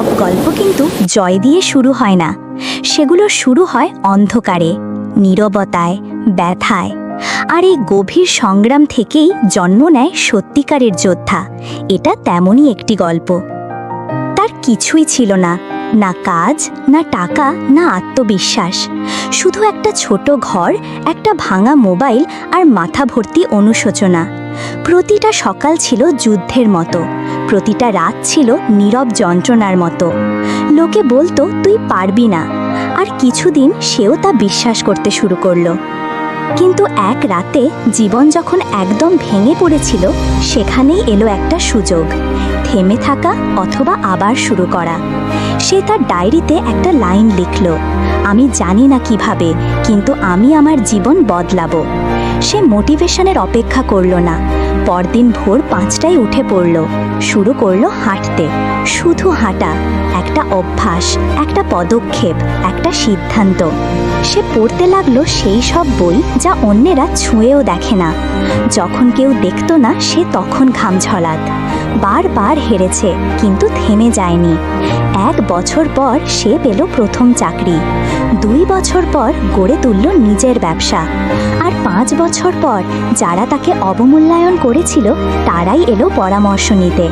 গল্প কিন্তু জয় দিয়ে শুরু হয় না। সেগুলো শুরু হয় অন্ধকারে, নীরবতায়, ব্যথায়। আর এই গভীর সংগ্রাম থেকেই জন্ম নেয় সত্যিকারের যোদ্ধা। এটা তেমনই একটি গল্প। তার কিছুই ছিল না না কাজ, না টাকা, না আত্মবিশ্বাস। শুধু একটা ছোট ঘর, একটা ভাঙা মোবাইল আর মাথা ভর্তি অনুশোচনা। প্রতিটা সকাল ছিল যুদ্ধের মতো। প্রতিটা রাত ছিল নীরব যন্ত্রণার মতো। লোকে বলতো, তুই পারবি না। আর কিছুদিন সেও তা বিশ্বাস করতে শুরু করল। কিন্তু এক রাতে জীবন যখন একদম ভেঙে পড়েছিল, সেখানেই এলো একটা সুযোগ। থেমে থাকা অথবা আবার শুরু করা। সে তার ডায়েরিতে একটা লাইন লিখল, আমি জানি না কীভাবে, কিন্তু আমি আমার জীবন বদলাবো। সে মোটিভেশনের অপেক্ষা করল না। পরদিন ভোর পাঁচটায় উঠে পড়ল। শুরু করল হাঁটতে। শুধু হাঁটা, একটা অভ্যাস, একটা পদক্ষেপ, একটা সিদ্ধান্ত। সে পড়তে লাগল সেই সব বই যা অন্যেরা ছুঁয়েও দেখে না। যখন কেউ দেখতো না, সে তখন ঘাম ঝলাত বারবার হেরেছে, কিন্তু থেমে যায়নি। এক বছর পর সে পেল প্রথম চাকরি। দুই বছর পর গড়ে তুলল নিজের ব্যবসা। আর পাঁচ বছর পর যারা তাকে অবমূল্যায়ন করেছিল, তারাই এলো পরামর্শ নিতে।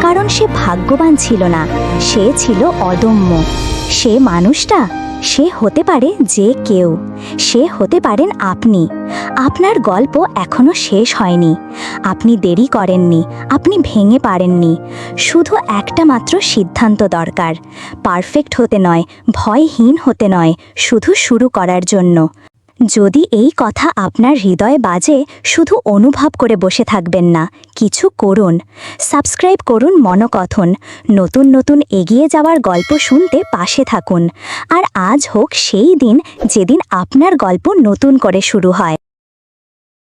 কারণ সে ভাগ্যবান ছিল না, সে ছিল অদম্য। সে মানুষটা, সে হতে পারে যে কেউ। সে হতে পারেন আপনি। আপনার গল্প এখনও শেষ হয়নি। আপনি দেরি করেননি, আপনি ভেঙে পারেননি। শুধু একটা মাত্র সিদ্ধান্ত দরকার। পারফেক্ট হতে নয়, ভয়হীন হতে নয়, শুধু শুরু করার জন্য। যদি এই কথা আপনার হৃদয়ে বাজে, শুধু অনুভব করে বসে থাকবেন না, কিছু করুন। সাবস্ক্রাইব করুন মনকথন। নতুন নতুন এগিয়ে যাওয়ার গল্প শুনতে পাশে থাকুন। আর আজ হোক সেই দিন যেদিন আপনার গল্প নতুন করে শুরু হয়।